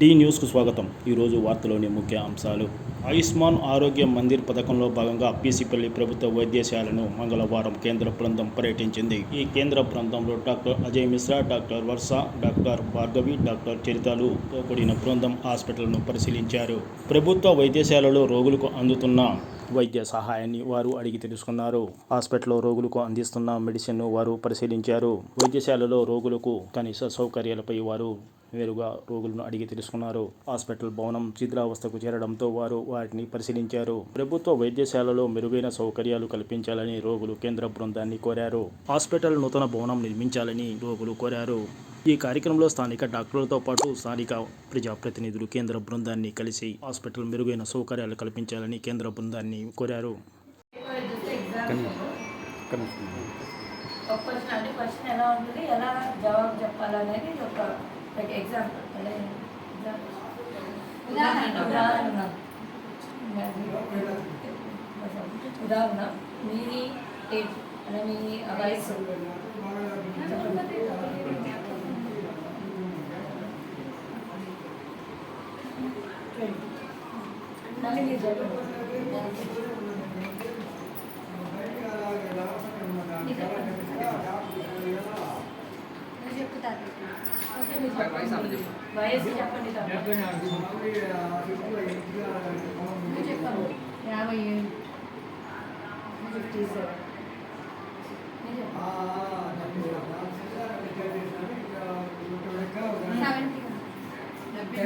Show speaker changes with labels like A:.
A: D న్యూస్కు స్వాగతం. ఈరోజు వార్తలోని ముఖ్య అంశాలు. ఆయుష్మాన్ ఆరోగ్య మందిర్ పథకంలో భాగంగా పీసీపల్లి ప్రభుత్వ వైద్యశాలను మంగళవారం కేంద్ర బృందం పర్యటించింది. ఈ కేంద్ర బృందంలో doctor Ajay Mishra doctor Varsha doctor Bhargavi doctor చరితాలుతో కూడిన బృందం హాస్పిటల్ను పరిశీలించారు. ప్రభుత్వ వైద్యశాలలో రోగులకు అందుతున్న వైద్య సహాయాన్ని వారు అడిగి తెలుసుకున్నారు. హాస్పిటల్లో రోగులకు అందిస్తున్న మెడిసిన్ను వారు పరిశీలించారు. వైద్యశాలలో రోగులకు కనీస సౌకర్యాలపై వారు నేరుగా రోగులను అడిగి తెలుసుకున్నారు. హాస్పిటల్ భవనం శిథిలావస్థకు చేరడంతో వారు వాటిని పరిశీలించారు. ప్రభుత్వ వైద్యశాలలో మెరుగైన సౌకర్యాలు కల్పించాలని రోగులు కేంద్ర బృందాన్ని కోరారు. హాస్పిటల్ నూతన భవనం నిర్మించాలని రోగులు కోరారు. ఈ కార్యక్రమంలో స్థానిక డాక్టర్లతో పాటు స్థానిక ప్రజాప్రతినిధులు కేంద్ర బృందాన్ని కలిసి హాస్పిటల్ మెరుగైన సౌకర్యాలు కల్పించాలని కేంద్ర బృందాన్ని కోరారు.
B: ఒక క్వశ్చన్ అంటే క్వశ్చన్ ఎలా ఉంటుంది? ఎలా జవాబు చెప్పాలనేది ఒక లైక్ ఎగ్జాంపుల్ అంటే ఉదాహరణ. మీ ఏజ్. అంటే మీ వయసు. మళ్ళీ చెప్పండి ఓకే, మీరు చెప్పండి. వయసు చెప్పండి చెప్పండి యాభై ఫిఫ్టీ సెవెన్ చెప్పండి. డెబ్బై.